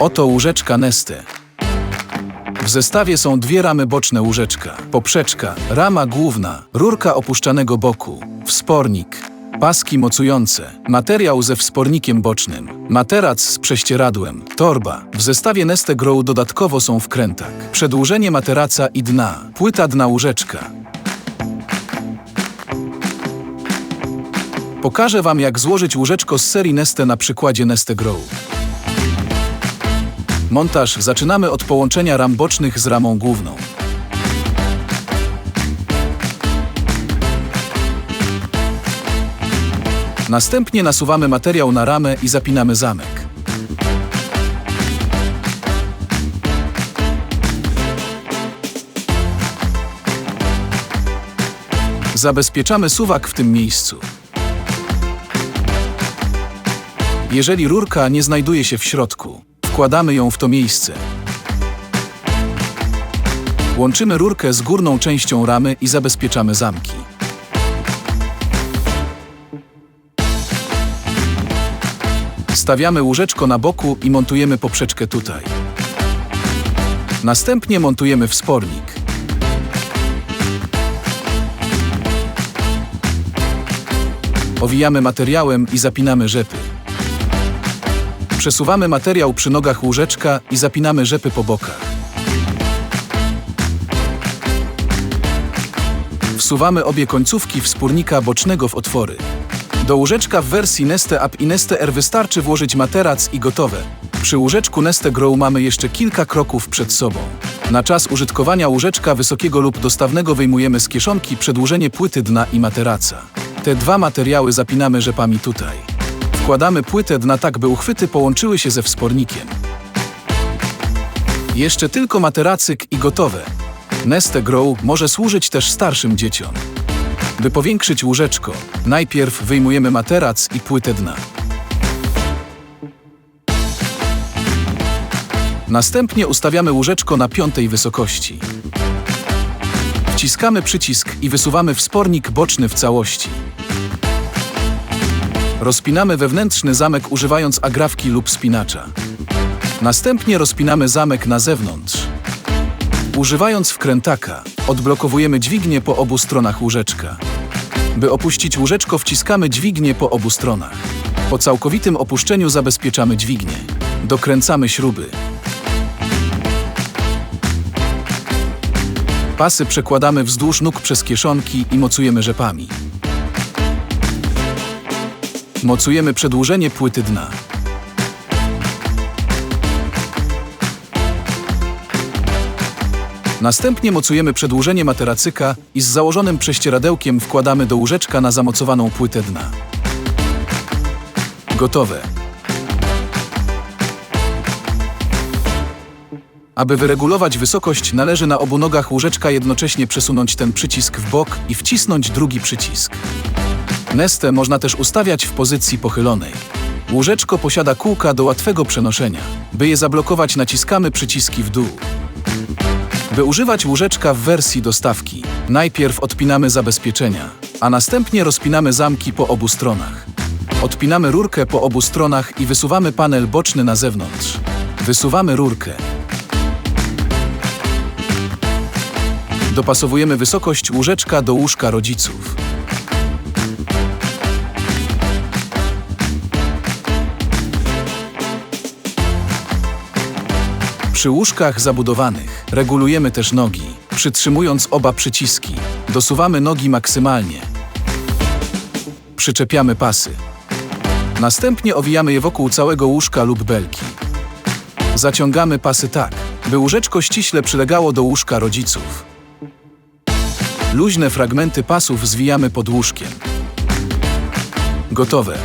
Oto łóżeczka Neste. W zestawie są dwie ramy boczne łóżeczka, poprzeczka, rama główna, rurka opuszczanego boku, wspornik, paski mocujące, materiał ze wspornikiem bocznym, materac z prześcieradłem, torba. W zestawie Neste Grow dodatkowo są wkrętak, przedłużenie materaca i dna, płyta dna łóżeczka. Pokażę Wam, jak złożyć łóżeczko z serii Neste na przykładzie Neste Grow. Montaż zaczynamy od połączenia ram bocznych z ramą główną. Następnie nasuwamy materiał na ramę i zapinamy zamek. Zabezpieczamy suwak w tym miejscu. Jeżeli rurka nie znajduje się w środku, wkładamy ją w to miejsce. Łączymy rurkę z górną częścią ramy i zabezpieczamy zamki. Stawiamy łóżeczko na boku i montujemy poprzeczkę tutaj. Następnie montujemy wspornik. Owijamy materiałem i zapinamy rzepy. Przesuwamy materiał przy nogach łóżeczka i zapinamy rzepy po bokach. Wsuwamy obie końcówki wspórnika bocznego w otwory. Do łóżeczka w wersji Neste Up i Neste R wystarczy włożyć materac i gotowe. Przy łóżeczku Neste Grow mamy jeszcze kilka kroków przed sobą. Na czas użytkowania łóżeczka wysokiego lub dostawnego wyjmujemy z kieszonki przedłużenie płyty dna i materaca. Te dwa materiały zapinamy rzepami tutaj. Wkładamy płytę dna tak, by uchwyty połączyły się ze wspornikiem. Jeszcze tylko materacyk i gotowe. Neste Grow może służyć też starszym dzieciom. By powiększyć łóżeczko, najpierw wyjmujemy materac i płytę dna. Następnie ustawiamy łóżeczko na piątej wysokości. Wciskamy przycisk i wysuwamy wspornik boczny w całości. Rozpinamy wewnętrzny zamek używając agrafki lub spinacza. Następnie rozpinamy zamek na zewnątrz. Używając wkrętaka, odblokowujemy dźwignię po obu stronach łóżeczka. By opuścić łóżeczko, wciskamy dźwignię po obu stronach. Po całkowitym opuszczeniu zabezpieczamy dźwignię. Dokręcamy śruby. Pasy przekładamy wzdłuż nóg przez kieszonki i mocujemy rzepami. Mocujemy przedłużenie płyty dna. Następnie mocujemy przedłużenie materacyka i z założonym prześcieradełkiem wkładamy do łóżeczka na zamocowaną płytę dna. Gotowe. Aby wyregulować wysokość, należy na obu nogach łóżeczka jednocześnie przesunąć ten przycisk w bok i wcisnąć drugi przycisk. Nestę można też ustawiać w pozycji pochylonej. Łóżeczko posiada kółka do łatwego przenoszenia. By je zablokować, naciskamy przyciski w dół. By używać łóżeczka w wersji dostawki, najpierw odpinamy zabezpieczenia, a następnie rozpinamy zamki po obu stronach. Odpinamy rurkę po obu stronach i wysuwamy panel boczny na zewnątrz. Wysuwamy rurkę. Dopasowujemy wysokość łóżeczka do łóżka rodziców. Przy łóżkach zabudowanych regulujemy też nogi, przytrzymując oba przyciski. Dosuwamy nogi maksymalnie. Przyczepiamy pasy. Następnie owijamy je wokół całego łóżka lub belki. Zaciągamy pasy tak, by łóżeczko ściśle przylegało do łóżka rodziców. Luźne fragmenty pasów zwijamy pod łóżkiem. Gotowe.